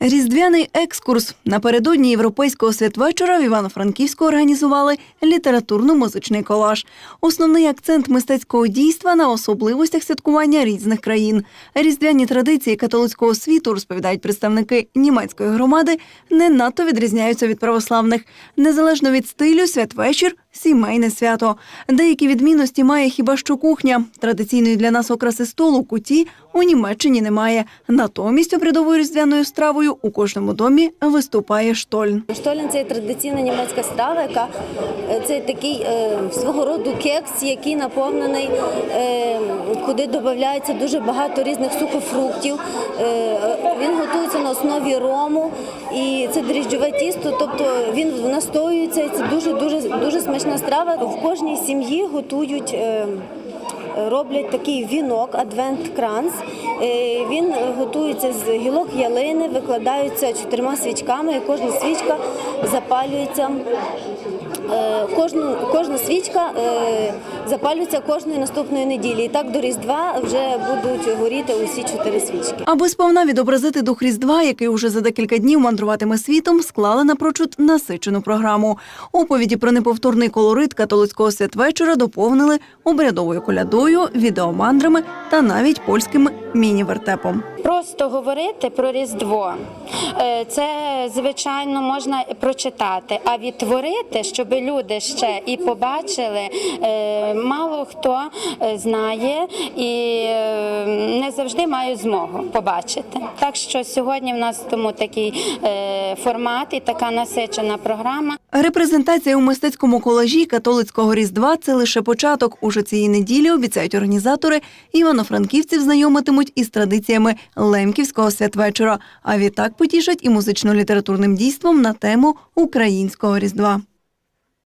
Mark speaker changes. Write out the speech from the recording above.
Speaker 1: Різдвяний екскурс напередодні європейського святвечора в Івано-Франківську організували літературно-музичний колаж. Основний акцент мистецького дійства на особливостях святкування різних країн. Різдвяні традиції католицького світу, розповідають представники німецької громади, не надто відрізняються від православних. Незалежно від стилю, святвечір сімейне свято. Деякі відмінності має хіба що кухня. Традиційної для нас окраси столу куті у Німеччині немає. Натомість обрядовою різдвяною стравою у кожному домі виступає штольн.
Speaker 2: Штолін це традиційна німецька страва, яка е, це такий е, свого роду кекс, який наповнений, е, куди додається дуже багато різних сухофруктів. Е, він готується на основі рому, і це дріжджове тісто, тобто він настоюється. Це дуже дуже дуже смачна страва. В кожній сім'ї готують. е, Роблять такий вінок, адвент-кранс. Він готується з гілок ялини, викладаються чотирма свічками, і кожна свічка запалюється. Е, Кожну, кожна свічка е, запалюється кожної наступної неділі. І так до Різдва вже будуть горіти усі чотири свічки.
Speaker 1: Аби сповна відобразити дух Різдва, який уже за декілька днів мандруватиме світом, склали напрочуд насичену програму. Оповіді про неповторний колорит католицького святвечора доповнили обрядовою колядою, відеомандрами та навіть польським міні-вертепом.
Speaker 3: Просто говорити про Різдво, е, це звичайно можна прочитати, а відтворити, щоб люди ще і побачили, е, мало хто е, знає і не завжди має змогу побачити. Так що сьогодні в нас тому такий формат і така насичена програма.
Speaker 1: Репрезентація у мистецькому колажі католицького різдва це лише початок. Уже цієї неділі обіцяють організатори. Івано-франківців знайомитимуть із традиціями лемківського святвечора. А відтак потішать і музично-літературним дійством на тему українського різдва.